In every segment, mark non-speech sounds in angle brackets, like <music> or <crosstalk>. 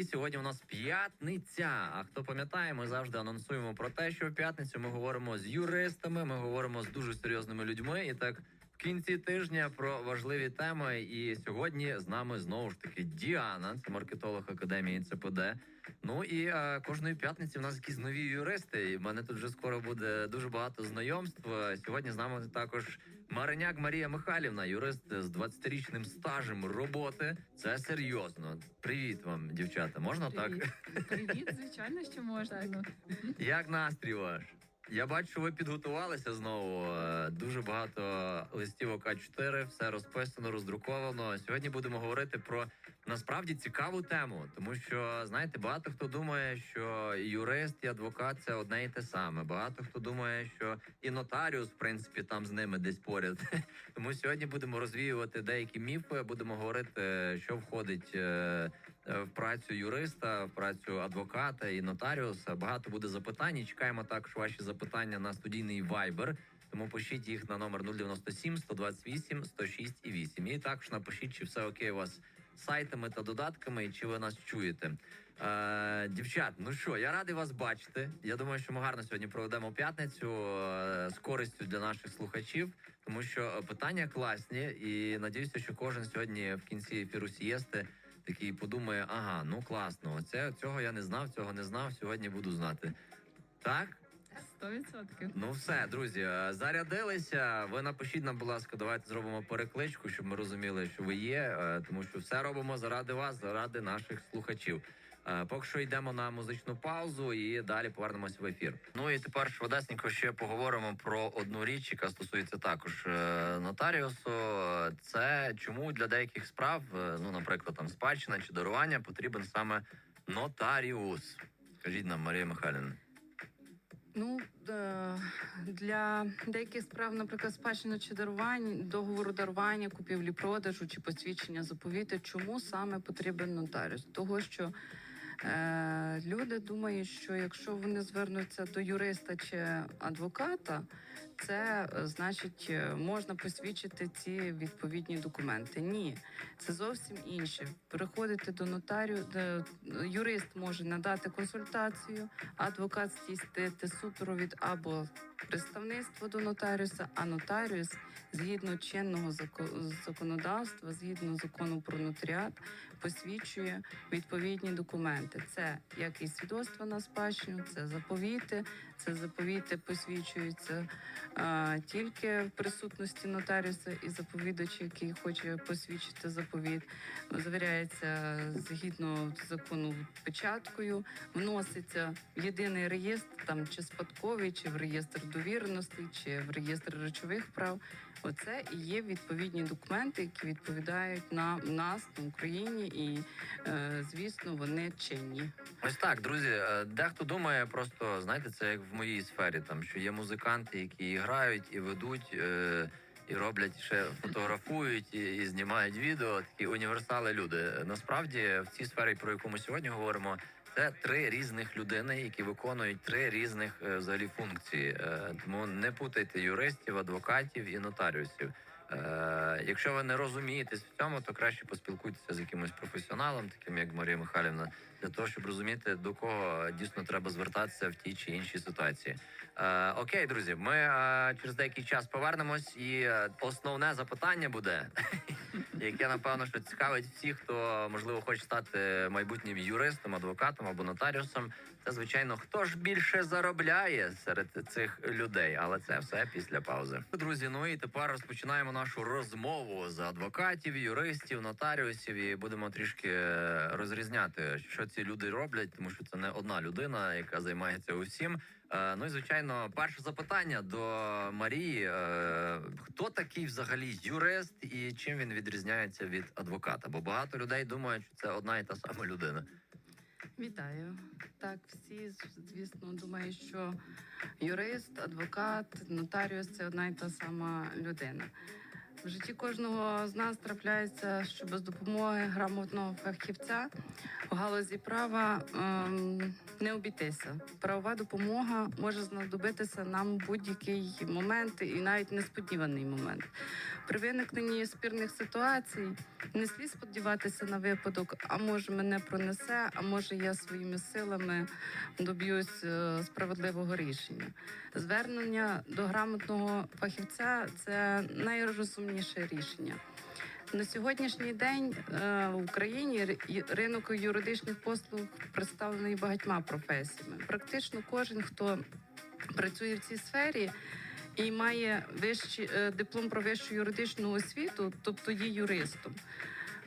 І сьогодні у нас п'ятниця. А хто пам'ятає, ми завжди анонсуємо про те, що в п'ятницю ми говоримо з юристами, ми говоримо з дуже серйозними людьми. І так в кінці тижня про важливі теми. І сьогодні з нами знову ж таки Діана, це маркетолог академії ЦПД. Ну і е, кожної п'ятниці в нас якісь нові юристи. І в мене тут вже скоро буде дуже багато знайомств. Сьогодні з нами також Мариняк Марія Михайлівна, юрист з 20-річним стажем роботи. Це серйозно. Привіт вам, дівчата. Можна Привіт. так? <laughs> Привіт, звичайно, що можна. Ну, Як настрій ваш? Я бачу, ви підготувалися знову. Дуже багато листівок А4, все розписано, роздруковано. Сьогодні будемо говорити про насправді цікаву тему, тому що знаєте, багато хто думає, що юрист і адвокат це одне і те саме. Багато хто думає, що і нотаріус, в принципі, там з ними десь поряд. <laughs> Тому сьогодні будемо розвіювати деякі міфи. Будемо говорити, що входить е, в працю юриста, в працю адвоката і нотаріуса. Багато буде запитань. І чекаємо також ваші запитання на студійний Viber. Тому пишіть їх на номер 097 128 106 і 8. І також напишіть, чи все окей у вас з сайтами та додатками, і чи ви нас чуєте. Е, дівчат, ну що, я радий вас бачити. Я думаю, що ми гарно сьогодні проведемо п'ятницю е, з користю для наших слухачів, тому що е, питання класні, і надіюся, що кожен сьогодні в кінці ефіру сієсти такий подумає: ага, ну класно, оце цього я не знав, цього не знав. Сьогодні буду знати. Так, 100%. ну все, друзі, е, зарядилися. Ви напишіть нам, будь ласка, давайте зробимо перекличку, щоб ми розуміли, що ви є, е, тому що все робимо заради вас, заради наших слухачів. Е, Поки що йдемо на музичну паузу і далі повернемося в ефір. Ну і тепер швидесенько ще поговоримо про одну річ, яка стосується також е, нотаріусу. Це чому для деяких справ, е, ну наприклад, там спадщина чи дарування, потрібен саме нотаріус. Скажіть нам, Марія Михайлівна. Ну для деяких справ, наприклад, спадщина чи дарування, договору дарування, купівлі, продажу чи посвідчення заповіти, чому саме потрібен нотаріус? Того, що люди думають, що якщо вони звернуться до юриста чи адвоката, це е, значить е, можна посвідчити ці відповідні документи. Ні, це зовсім інше. Приходити до нотарію, де юрист може надати консультацію, адвокат здійснити супровід або представництво до нотаріуса, а нотаріус згідно чинного зако- законодавства, згідно закону про нотаріат, посвідчує відповідні документи. Це як і свідоцтво на спадщину, це заповіти. Це заповіти посвідчуються а, тільки в присутності нотаріуса і заповідача, який хоче посвідчити заповіт. Завіряється згідно закону печаткою, вноситься в єдиний реєстр, там чи спадковий, чи в реєстр довіреності, чи в реєстр речових прав. Оце і є відповідні документи, які відповідають на нас на Україні, і е, звісно, вони чинні. Ось так, друзі. е, Дехто думає, просто знаєте, це як в моїй сфері, там що є музиканти, які і грають і ведуть. Е- і роблять ще фотографують і, і знімають відео. Такі універсали люди. Насправді в цій сфері, про яку ми сьогодні говоримо, це три різних людини, які виконують три різних е, взагалі функції. Е, тому не путайте юристів, адвокатів і нотаріусів. Е, якщо ви не розумієтесь в цьому, то краще поспілкуйтеся з якимось професіоналом, таким як Марія Михайлівна, для того, щоб розуміти до кого дійсно треба звертатися в тій чи іншій ситуації. Е, окей, друзі, ми е, через деякий час повернемось, і е, основне запитання буде, <laughs> яке напевно що цікавить всіх, хто можливо хоче стати майбутнім юристом, адвокатом або нотаріусом. Це звичайно, хто ж більше заробляє серед цих людей, але це все після паузи. Друзі, ну і тепер розпочинаємо нашу розмову з адвокатів, юристів, нотаріусів, і будемо трішки е, розрізняти, що ці люди роблять, тому що це не одна людина, яка займається усім. Е, Ну і звичайно, перше запитання до Марії: Е, хто такий взагалі юрист і чим він відрізняється від адвоката? Бо багато людей думають, що це одна і та сама людина. Вітаю. Так, всі звісно думають, що юрист, адвокат, нотаріус це одна і та сама людина. В житті кожного з нас трапляється, що без допомоги грамотного фахівця в галузі права ем, не обійтися. Правова допомога може знадобитися нам в будь-який момент і навіть несподіваний момент. При виникненні спірних ситуацій не слід сподіватися на випадок, а може мене пронесе, а може я своїми силами доб'юсь е, справедливого рішення. Звернення до грамотного фахівця це найрозумніше рішення. На сьогоднішній день е, в Україні ринок юридичних послуг представлений багатьма професіями. Практично кожен, хто працює в цій сфері і має вищий, е, диплом про вищу юридичну освіту, тобто є юристом.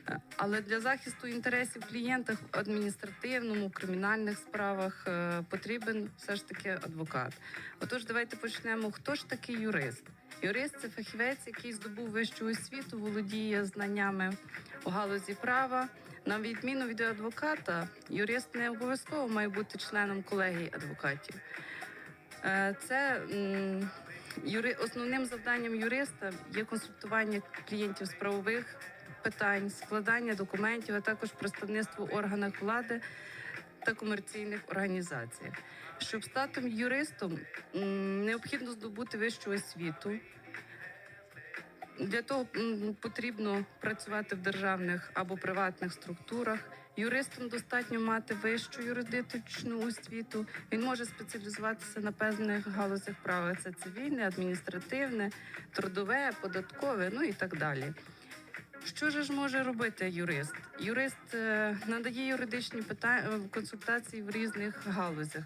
Е, Але для захисту інтересів клієнта в адміністративному, кримінальних справах потрібен все ж таки адвокат. Отож, давайте почнемо. Хто ж такий юрист? Юрист це фахівець, який здобув вищу освіту, володіє знаннями у галузі права. На відміну від адвоката, юрист не обов'язково має бути членом колегії адвокатів. Е, Це основним завданням юриста є консультування клієнтів з правових питань, складання документів, а також представництво органах влади та комерційних організаціях. Щоб стати юристом, необхідно здобути вищу освіту. Для того потрібно працювати в державних або приватних структурах. Юристам достатньо мати вищу юридичну освіту. Він може спеціалізуватися на певних галузях права. Це цивільне, адміністративне, трудове, податкове, ну і так далі. Що ж може робити юрист? Юрист е, надає юридичні питання консультації в різних галузях,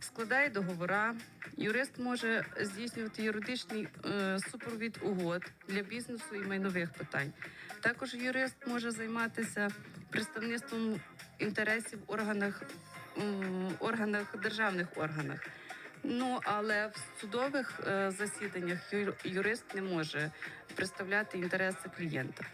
складає договора. Юрист може здійснювати юридичний е, супровід угод для бізнесу і майнових питань. Також юрист може займатися представництвом інтересів в органах, органах державних органах. Ну але в судових е, засіданнях юрист не може представляти інтереси клієнта.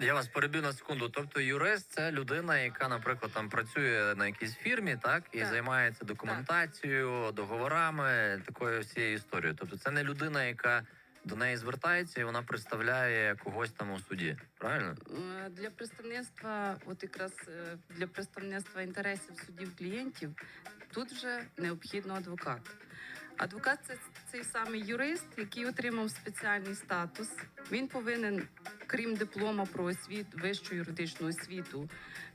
Я вас переб'ю на секунду. Тобто, юрист це людина, яка, наприклад, там працює на якійсь фірмі, так і Так. займається документацією, договорами, такою всією історією. Тобто, це не людина, яка до неї звертається, і вона представляє когось там у суді. Правильно? Е, Для представництва, от якраз е, для представництва інтересів судів клієнтів, тут вже необхідно адвокат. Адвокат це цей самий юрист, який отримав спеціальний статус. Він повинен, крім диплома про освіту, вищу юридичну освіту,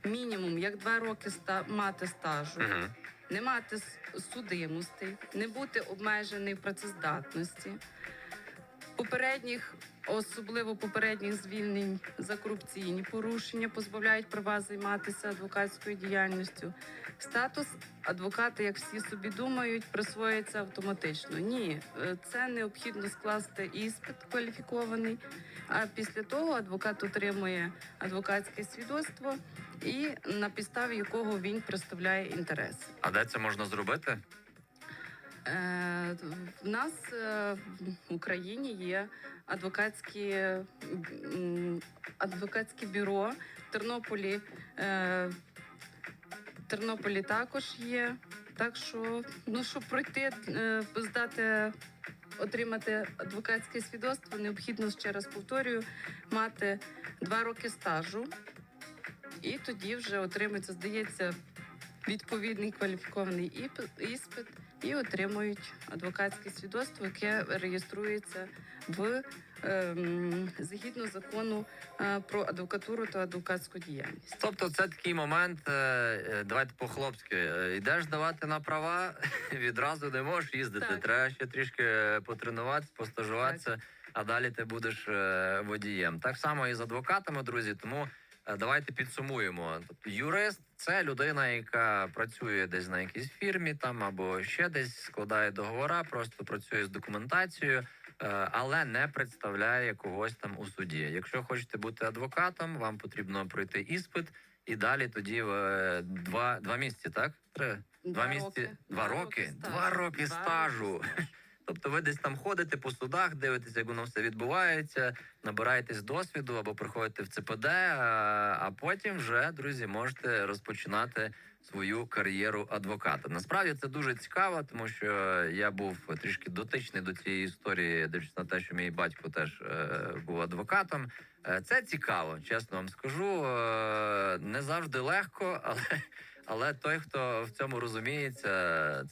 мінімум як два роки ста- мати стажу, Угу. не мати судимостей, не бути обмежений в працездатності, попередніх, особливо попередніх звільнень за корупційні порушення, позбавляють права займатися адвокатською діяльністю. Статус адвоката, як всі собі думають, присвоїться автоматично. Ні, е, це необхідно скласти іспит кваліфікований. А після того адвокат отримує адвокатське свідоцтво, і на підставі якого він представляє інтереси. А де це можна зробити? Е, В нас е, в Україні є адвокатські, адвокатське бюро в Тернополі. е, В Тернополі також є. Так що, ну щоб пройти, здати, отримати адвокатське свідоцтво, необхідно ще раз повторюю, мати два роки стажу, і тоді вже отримується, здається, відповідний кваліфікований іспит і отримують адвокатське свідоцтво, яке реєструється в ем, згідно закону е, про адвокатуру та адвокатську діяльність. Тобто, це такий момент. е, е, Давайте по-хлопськи. Йдеш давати на права, <laughs> відразу не можеш їздити. Так. Треба ще трішки потренуватися, постажуватися, а далі ти будеш водієм. Так само і з адвокатами, друзі. Тому давайте підсумуємо. Тобто, юрист це людина, яка працює десь на якійсь фірмі, там або ще десь складає договора, просто працює з документацією. е, Але не представляє когось там у суді. Якщо хочете бути адвокатом, вам потрібно пройти іспит, і далі тоді е, два, два місяці, так? Три? Два місяці, два роки, два роки стажу. Тобто ви десь там ходите по судах, дивитеся, як воно все відбувається, набираєтесь досвіду або приходите в ЦПД, а, а потім вже, друзі, можете розпочинати свою кар'єру адвоката. Насправді це дуже цікаво, тому що я був трішки дотичний до цієї історії, дивлячись на те, що мій батько теж е, був адвокатом. Е, Це цікаво, чесно вам скажу. Е, Не завжди легко, але Але той, хто в цьому розуміється,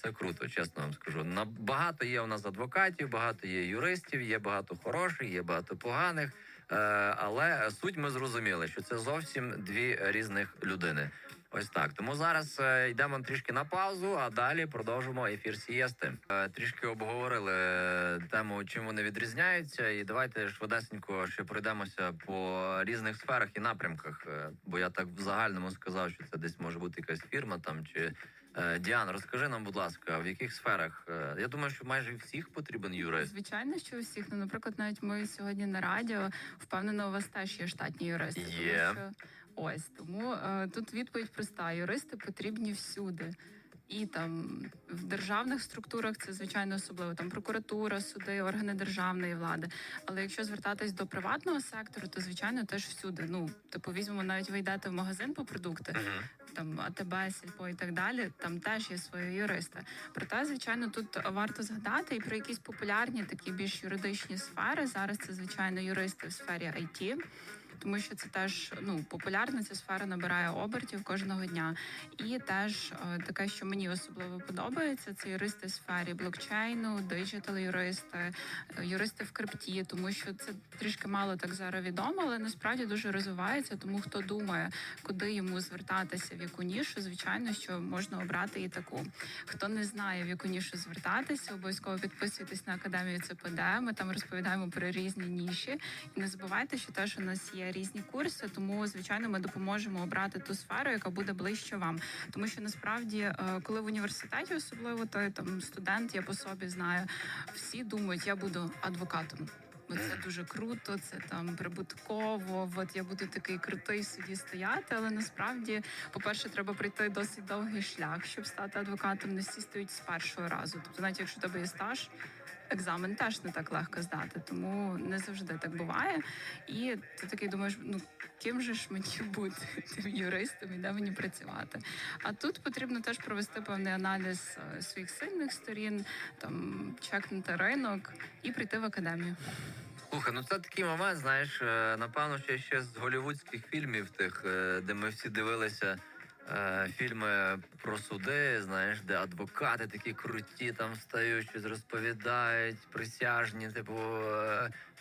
це круто, чесно вам скажу. Багато є у нас адвокатів, багато є юристів, є багато хороших, є багато поганих. Е, але суть ми зрозуміли, що це зовсім дві різних людини. Ось так. Тому зараз е, йдемо трішки на паузу, а далі продовжимо ефір сієсти. Е, трішки обговорили е, тему, чим вони відрізняються, і давайте швидесенько ще пройдемося по різних сферах і напрямках. Бо я так в загальному сказав, що це десь може бути якась фірма там чи. Діан, розкажи нам, будь ласка, в яких сферах? Я думаю, що майже всіх потрібен юрист. Звичайно, що всіх. Ну, наприклад, навіть ми сьогодні на радіо впевнено, у вас теж є штатні юристи. тому що- ось тому е, тут відповідь проста: юристи потрібні всюди. І там в державних структурах це звичайно особливо там прокуратура, суди, органи державної влади. Але якщо звертатись до приватного сектору, то звичайно теж всюди. Ну типу, візьмемо навіть ви йдете в магазин по продукти, там АТБ, Сільпо і так далі, там теж є свої юристи. Проте, звичайно, тут варто згадати і про якісь популярні такі більш юридичні сфери. Зараз це звичайно юристи в сфері IT. Тому що це теж ну популярна ця сфера набирає обертів кожного дня. І теж е, таке, що мені особливо подобається, це юристи в сфері блокчейну, диджитал юристи, е, юристи в крипті, тому що це трішки мало так зараз відомо, але насправді дуже розвивається. Тому хто думає, куди йому звертатися, в яку нішу, звичайно, що можна обрати і таку. Хто не знає, в яку нішу звертатися, обов'язково підписуйтесь на академію ЦПД. Ми там розповідаємо про різні ніші. І не забувайте, що теж у нас є різні курси, тому звичайно ми допоможемо обрати ту сферу, яка буде ближче вам. Тому що насправді, е, коли в університеті, особливо той там студент, я по собі знаю, всі думають, я буду адвокатом. Бо це дуже круто, це там прибутково. От я буду такий крутий в суді стояти. Але насправді, по-перше, треба пройти досить довгий шлях, щоб стати адвокатом. Не всі стають з першого разу. Тобто, навіть якщо тебе є стаж, екзамен теж не так легко здати, тому не завжди так буває. І ти такий думаєш, ну ким же ж мені бути <laughs> тим юристом і де мені працювати? А тут потрібно теж провести певний аналіз е, своїх сильних сторін, там чекнути ринок і прийти в академію. Слухай, ну це такий момент, знаєш, е, напевно, що ще з голівудських фільмів, тих, е, де ми всі дивилися е, фільми про суди, знаєш, де адвокати такі круті там встають, щось розповідають, присяжні, типу,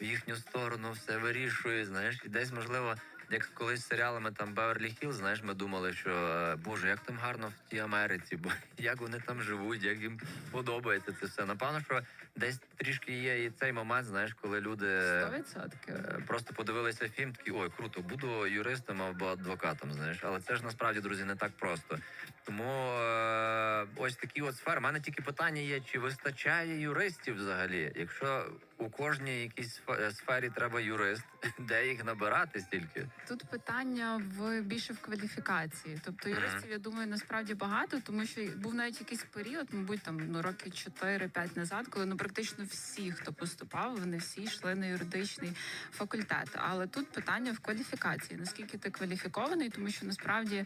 в їхню сторону все вирішують, знаєш, і десь можливо. Як колись серіалами там Беверлі Хілл, знаєш, ми думали, що е, боже, як там гарно в тій Америці, бо <laughs> як вони там живуть, як їм подобається це все. Напевно, що десь трішки є і цей момент, знаєш, коли люди Сто відсотків. е, просто подивилися фільм, такі ой, круто, буду юристом або адвокатом. Знаєш, але це ж насправді, друзі, не так просто. Тому е, ось такі от сфери. У мене тільки питання є: чи вистачає юристів взагалі? Якщо у кожній якійсь сфері треба юрист, <laughs> де їх набирати стільки? Тут питання в більше в кваліфікації. Тобто юристів, я думаю, насправді багато, тому що був навіть якийсь період, мабуть, там ну роки 4-5 назад, коли ну практично всі, хто поступав, вони всі йшли на юридичний факультет. Але тут питання в кваліфікації. Наскільки ти кваліфікований, тому що насправді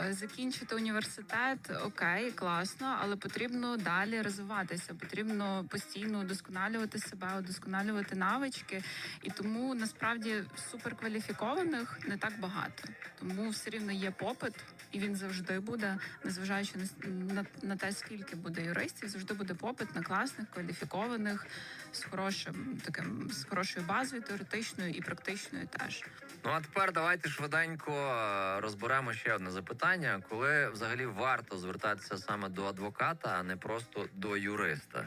е, закінчити університет окей, класно, але потрібно далі розвиватися. Потрібно постійно удосконалювати себе, удосконалювати навички. І тому насправді суперкваліфікованих не так багато. Тому все рівно є попит, і він завжди буде, незважаючи на, на те, скільки буде юристів, завжди буде попит на класних, кваліфікованих, з хорошим таким з хорошою базою теоретичною і практичною теж. Ну а тепер давайте швиденько е, розберемо ще одне запитання: коли взагалі варто звертатися саме до адвоката, а не просто до юриста?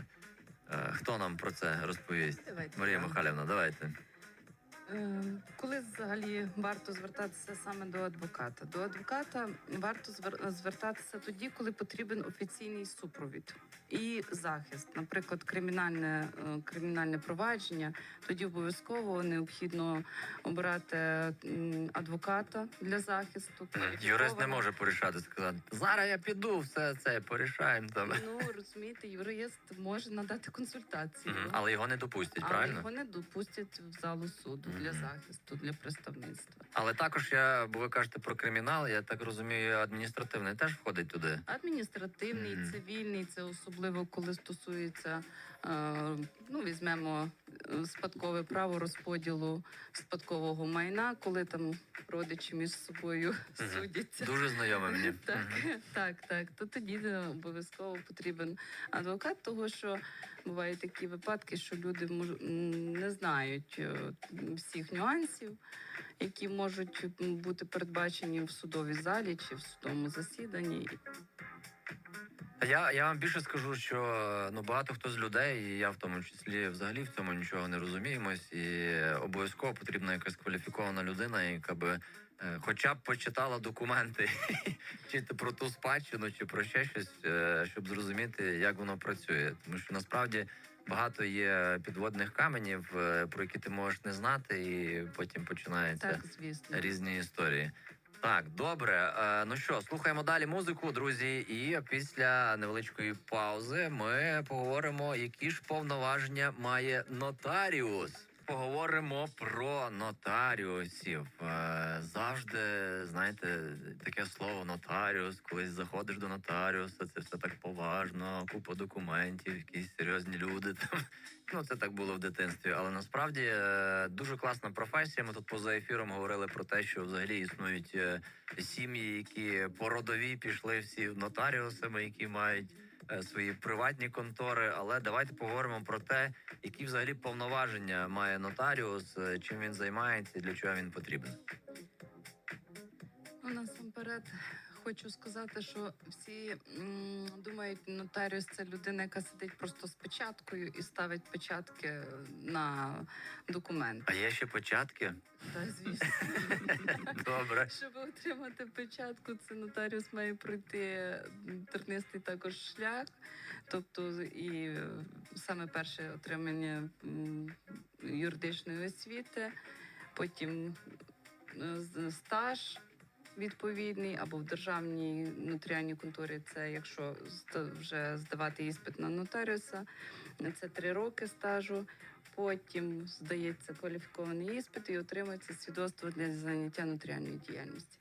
Е, Хто нам про це розповість? Давайте Марія. Михайлівна, давайте. Е, Коли взагалі варто звертатися саме до адвоката? До адвоката варто звер- звертатися тоді, коли потрібен офіційний супровід і захист, наприклад, кримінальне е, кримінальне провадження. Тоді обов'язково необхідно обирати адвоката для захисту. Юрист не може порішати, сказати, зараз я піду, все це порішаємо там. Ну розумієте, юрист може надати консультацію. Але його не допустять, Але правильно? його не допустять в залу суду для захисту, для представництва. Але також я, бо ви кажете про кримінал, я так розумію, адміністративний теж входить туди. Адміністративний, цивільний, це особливо коли стосується, ну візьмемо е, спадкове право розподілу спадкового майна, коли там родичі між собою судяться. Дуже знайоме мені. <laughs> Так, так, так. То тоді е, обов'язково потрібен адвокат, того що бувають такі випадки, що люди не знають е, всіх нюансів, які можуть бути передбачені в судовій залі чи в судовому засіданні. Я, я вам більше скажу, що ну багато хто з людей, і я в тому числі взагалі в цьому нічого не розуміємось, і обов'язково потрібна якась кваліфікована людина, яка би е, хоча б почитала документи, <laughs> чи про ту спадщину, чи про ще щось, е, щоб зрозуміти, як воно працює. Тому що насправді багато є підводних каменів, е, про які ти можеш не знати, і потім починається Так, різні історії. Так, добре. Е, ну що, слухаємо далі музику, друзі. І після невеличкої паузи ми поговоримо, які ж повноваження має нотаріус. Поговоримо про нотаріусів. Е, завжди знаєте, таке слово нотаріус. Колись заходиш до нотаріуса, це все так поважно, купа документів, якісь серйозні люди там. <laughs> Ну, це так було в дитинстві, але насправді е, дуже класна професія. Ми тут поза ефіром говорили про те, що взагалі існують е, сім'ї, які по родовій пішли всі нотаріусами, які мають свої приватні контори. Але давайте поговоримо про те, які взагалі повноваження має нотаріус, е, чим він займається і для чого він потрібен. Ну, насамперед хочу сказати, що всі м, думають, нотаріус це людина, яка сидить просто з печаткою і ставить печатки на документ. А є ще початки? Так, звісно. <laughs> Добре. Щоб отримати печатку, це нотаріус має пройти тернистий також шлях. Тобто, і саме перше отримання м, юридичної освіти, потім е, з- стаж відповідний, або в державній нотаріальній конторі це якщо вже здавати іспит на нотаріуса, це три роки стажу. Потім здається кваліфікований іспит і отримується свідоцтво для заняття нотаріальної діяльності.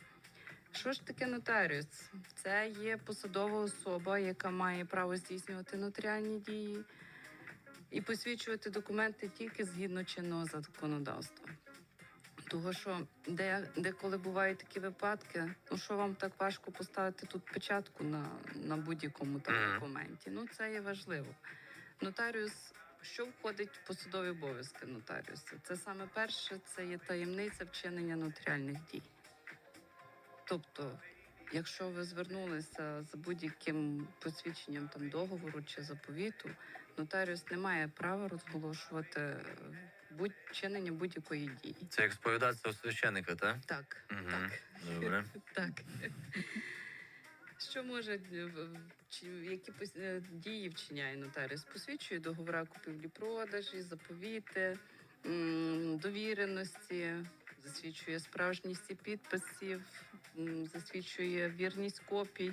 Що ж таке нотаріус? Це є посадова особа, яка має право здійснювати нотаріальні дії і посвідчувати документи тільки згідно чинного законодавства. Того, що де, деколи бувають такі випадки, ну що вам так важко поставити тут печатку на, на будь-якому там документі? Ну це є важливо. Нотаріус, що входить в посадові обов'язки нотаріуса? Це саме перше, це є таємниця вчинення нотаріальних дій. Тобто, якщо ви звернулися за будь-яким посвідченням там договору чи заповіту, нотаріус не має права розголошувати е, будь вчинення будь-якої дії. Це як сповідатися у священика, так? Так, Мгм. так. Добре. <laughs> Так. Що може е, чи які е, дії вчиняє нотаріус? Посвідчує договора купівлі-продажі, заповіти, довіреності, засвідчує справжність і підписів, засвідчує вірність копій.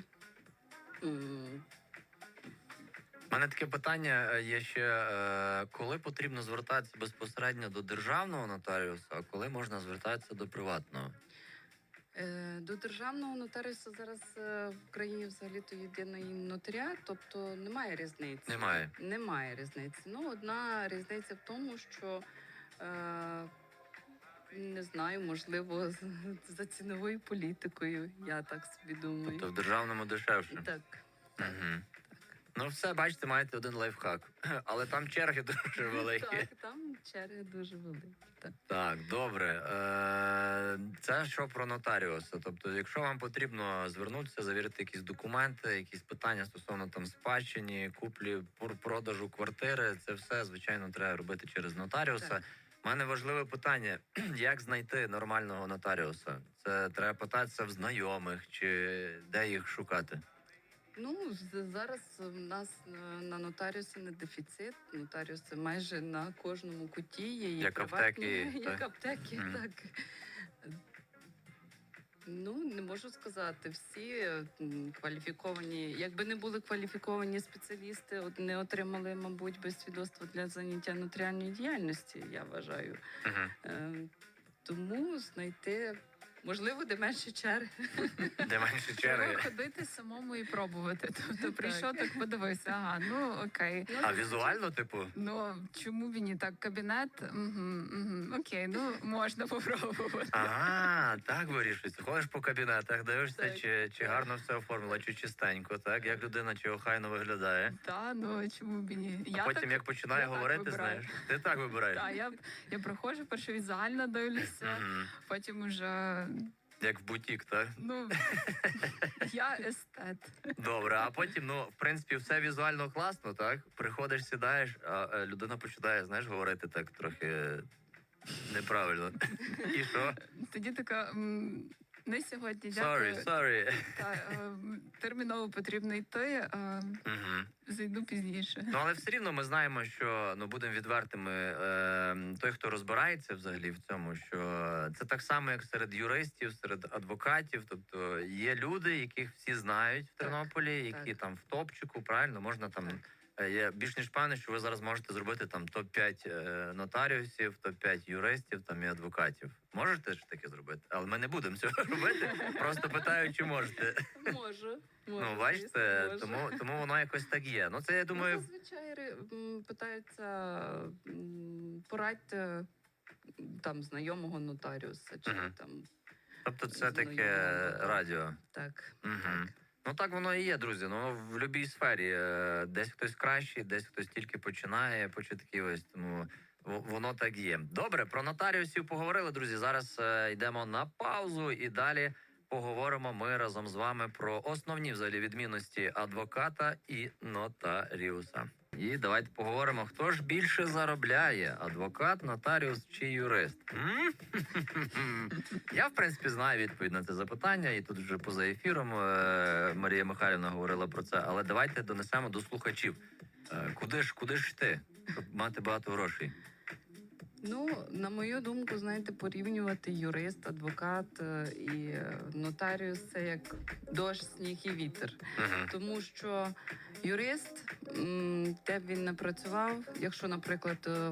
У мене таке питання е, є ще: е, коли потрібно звертатися безпосередньо до державного нотаріуса, а коли можна звертатися до приватного? Е, До державного нотаріуса зараз в країні взагалі то єдиний нотаріат, тобто немає різниці. Немає. Немає різниці. Ну, одна різниця в тому, що е, не знаю, можливо, за ціновою політикою, я так собі думаю. Тобто в державному дешевше. Так, так. Угу. Ну, все, бачите, маєте один лайфхак. <laughs> Але там черги <laughs> дуже великі. Так, там черги дуже великі. Так. Так, добре. Е, Це що про нотаріуса? Тобто, якщо вам потрібно звернутися, завірити якісь документи, якісь питання стосовно там спадщині, куплі, продажу квартири, це все звичайно треба робити через нотаріуса. Так. У мене важливе питання: <clears throat> як знайти нормального нотаріуса? Це треба питатися в знайомих чи де їх шукати? Ну, зараз в нас на нотаріусі не дефіцит. Нотаріуси майже на кожному куті є. і Як приватні, аптеки, <laughs> Як так? аптеки, Мгм. так. Ну, не можу сказати. Всі кваліфіковані, якби не були кваліфіковані спеціалісти, от не отримали, мабуть, би свідоцтво для заняття нотаріальної діяльності, я вважаю. Угу. Е, Тому знайти Можливо, де менше черги. Де менше Треба черги. ходити самому і пробувати. Тобто прийшов, так подивився. Ага, ну окей. А візуально, типу, Ну чому б і ні? Так, кабінет? Окей, ну можна попробувати. Ага, так вирішується. Ходиш по кабінетах, дивишся, чи, чи гарно все оформило, чи чистенько, так? Як людина чи охайно виглядає. Та, ну чому б і ні? А Я потім, так, як починає говорити, знаєш, ти так вибираєш. та, я, я проходжу, перше візуально дивлюся, потім уже Як в бутік, так? ну <laughs> я естет. Добре, а потім, ну, в принципі, все візуально класно, так? Приходиш, сідаєш, а е, людина починає, знаєш, говорити так трохи неправильно. <laughs> І що? Тоді така. Не сьогодні, Sorry, дякую. sorry. Та, е, терміново потрібно йти. е, Мгм. Зайду пізніше. Ну, але все рівно ми знаємо, що ну будемо відвертими. Е, той, хто розбирається взагалі в цьому, що це так само, як серед юристів, серед адвокатів. Тобто є люди, яких всі знають в Так, Тернополі, які так. там в топчику, правильно можна там. Так. Е, Я більш ніж певний, що ви зараз можете зробити там топ 5 нотаріусів, топ 5 юристів там і адвокатів. Можете ж таке зробити? Але ми не будемо цього <laughs> робити. Просто питаю, чи можете. Можу. Ну бачите, тому тому воно якось так є. Ну це я думаю, Ну, зазвичай питаються порадьте там знайомого нотаріуса чи Мгм. там тобто це таке радіо. так. Мгм. так. Ну так воно і є, друзі. Ну в будь-якій сфері е, десь хтось кращий, десь хтось тільки починає початківець. Тому воно так є. Добре, про нотаріусів поговорили, друзі. Зараз е, йдемо на паузу і далі поговоримо ми разом з вами про основні взагалі відмінності адвоката і нотаріуса. І давайте поговоримо, хто ж більше заробляє: адвокат, нотаріус чи юрист? <laughs> Я, в принципі, знаю відповідь на це запитання, і тут вже поза ефіром е, Марія Михайлівна говорила про це. Але давайте донесемо до слухачів. Е, Куди ж, куди ж йти, щоб мати багато грошей? Ну, на мою думку, знаєте, порівнювати юрист, адвокат е, і нотаріус це як дощ, сніг і вітер. Тому що юрист, де б він не працював, якщо, наприклад, е,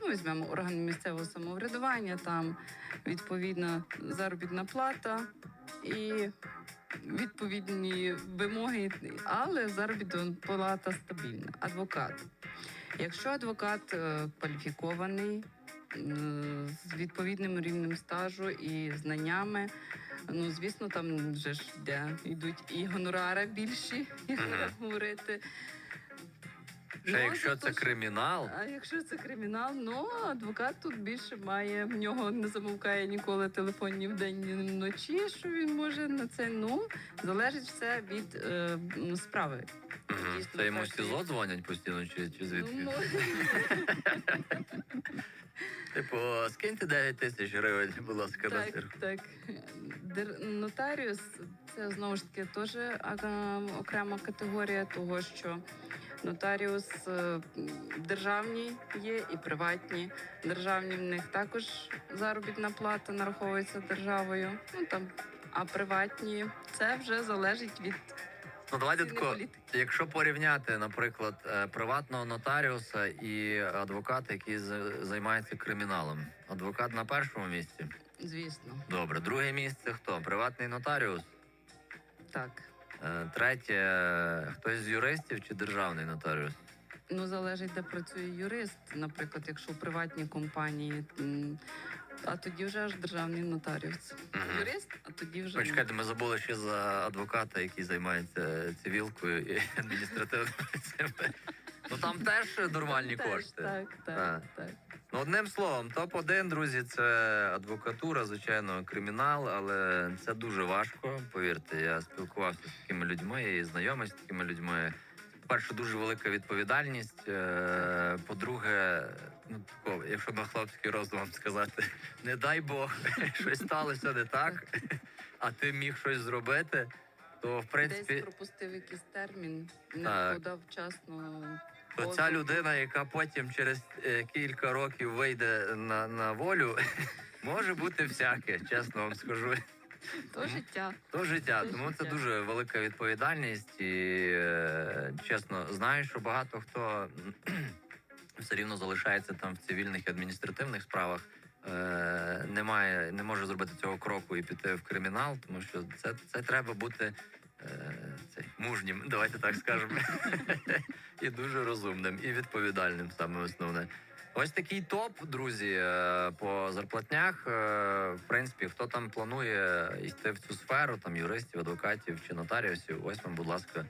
ну, візьмемо орган місцевого самоврядування, там відповідна заробітна плата і відповідні вимоги, але заробітна плата стабільна. Адвокат. Якщо адвокат е, кваліфікований, з відповідним рівнем стажу і знаннями, ну звісно, там вже ж де йдуть і гонорари більші, як Мгм. так говорити. Ну, якщо це кримінал, А якщо це кримінал, ну адвокат тут більше має. В нього не замовкає ніколи телефон ні вдень, ні вночі. Що він може на це? Ну залежить все від е, справи. дійсно, це йому так, СІЗО дзвонять постійно, чи, чи звідки? Ну, <laughs> Типу, скиньте 9 тисяч гривень, будь ласка, на Так, цирк. так. Дер- Нотаріус це знову ж таки теж а, окрема категорія, того що нотаріус е, державні є і приватні. Державні в них також заробітна плата нараховується державою. Ну там, а приватні це вже залежить від Ну давайте тако. Якщо порівняти, наприклад, е, приватного нотаріуса і адвоката, який займається криміналом, адвокат на першому місці. Звісно, Добре, друге місце хто? Приватний нотаріус. так. Е, Третє хтось з юристів чи державний нотаріус? Ну, залежить, де працює юрист. Наприклад, якщо в приватній компанії, а тоді вже аж державний нотаріус. Мгм. Юрист, а тоді вже Почекайте, ми забули ще за адвоката, який займається цивілкою і <laughs> адміністративними. Ну там теж нормальні кошти. Так, так, Так. Ну, одним словом, топ-1, друзі, це адвокатура, звичайно, кримінал, але це дуже важко. Повірте, я спілкувався з такими людьми і знайомий з такими людьми. По-перше, дуже велика відповідальність. Е, По-друге, ну тако, якщо на хлопський розум вам сказати, не дай Бог, <laughs> щось сталося не так, а ти міг щось зробити, то в Десь принципі пропустив якийсь термін, не подав вчасно. То ця людина, яка потім через е, кілька років вийде на, на волю, <laughs> може бути всяке, чесно вам скажу. То життя. То життя. То Тому це дуже велика відповідальність. І е, чесно, знаю, що багато хто <clears throat> все рівно залишається там в цивільних і адміністративних справах. е, немає, не може зробити цього кроку і піти в кримінал, тому що це, це треба бути цей, мужнім, давайте так скажемо, <laughs> і дуже розумним, і відповідальним, саме основне. Ось такий топ, друзі, е, по зарплатнях. Е, В принципі, хто там планує йти в цю сферу, там юристів, адвокатів чи нотаріусів, ось вам, будь ласка,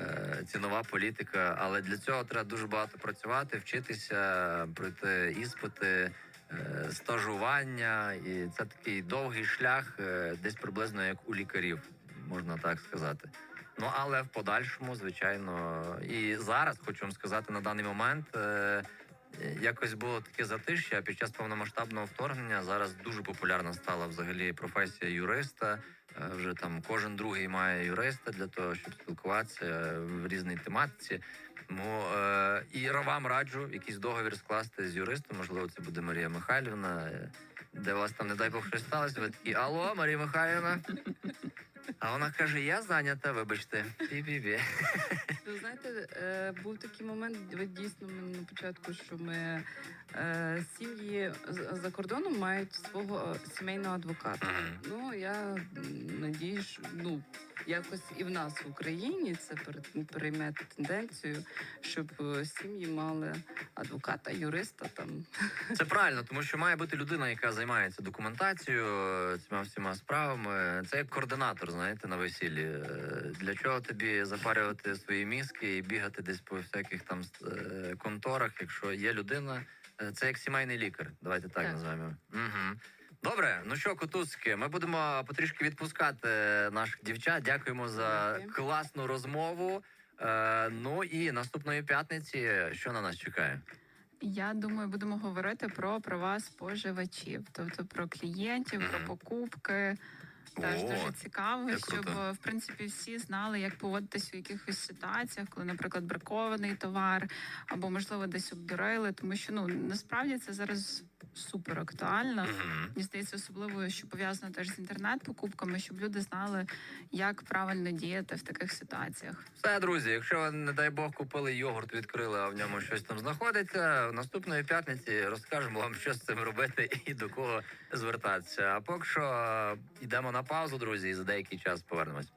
е, цінова політика. Але для цього треба дуже багато працювати, вчитися, пройти іспити, е, стажування. І це такий довгий шлях, е, десь приблизно як у лікарів, можна так сказати. Ну але в подальшому, звичайно, і зараз хочу вам сказати на даний момент. е, Якось було таке затишя під час повномасштабного вторгнення. Зараз дуже популярна стала взагалі професія юриста. Е, Вже там кожен другий має юриста для того, щоб спілкуватися в різній тематиці. Тому е, і вам раджу якийсь договір скласти з юристом. Можливо, це буде Марія Михайлівна, е, де у вас там, не дай Бог, щось сталося. Ви такі, алло, Марія Михайлівна. А вона каже: Я зайнята, вибачте. бі-бі-бі. Ви знаєте, е, був такий момент, ви дійсно ми на початку, що ми сім'ї з- за кордоном мають свого е, сімейного адвоката. Ну я надію, що ну якось і в нас в Україні це пере- перейме тенденцію, щоб е, сім'ї мали адвоката, юриста там. <laughs> Це правильно, тому що має бути людина, яка займається документацією, е, цими всіма справами. Це як координатор, знаєте, на весіллі. Е, Для чого тобі запарювати свої мізки і бігати десь по всяких там е, конторах, якщо є людина, Е, це як сімейний лікар. Давайте так, Так. називаємо. Угу. Добре, ну що, котуцьки, ми будемо потрішки відпускати наших дівчат. Дякуємо за Дякую. класну розмову. Е, ну і наступної п'ятниці, що на нас чекає? Я думаю, будемо говорити про права споживачів, тобто про клієнтів, про покупки. Теж О, дуже цікаво, це щоб круто. в принципі всі знали, як поводитись у якихось ситуаціях, коли, наприклад, бракований товар або можливо десь обдурили, тому що ну насправді це зараз супер актуально. Мені здається, особливо, що пов'язано теж з інтернет-покупками, щоб люди знали, як правильно діяти в таких ситуаціях. Все, друзі, якщо ви, не дай Бог, купили йогурт, відкрили, а в ньому щось там знаходиться, наступної п'ятниці розкажемо вам, що з цим робити і до кого звертатися. А поки що е, йдемо на паузу, друзі, і за деякий час повернемось.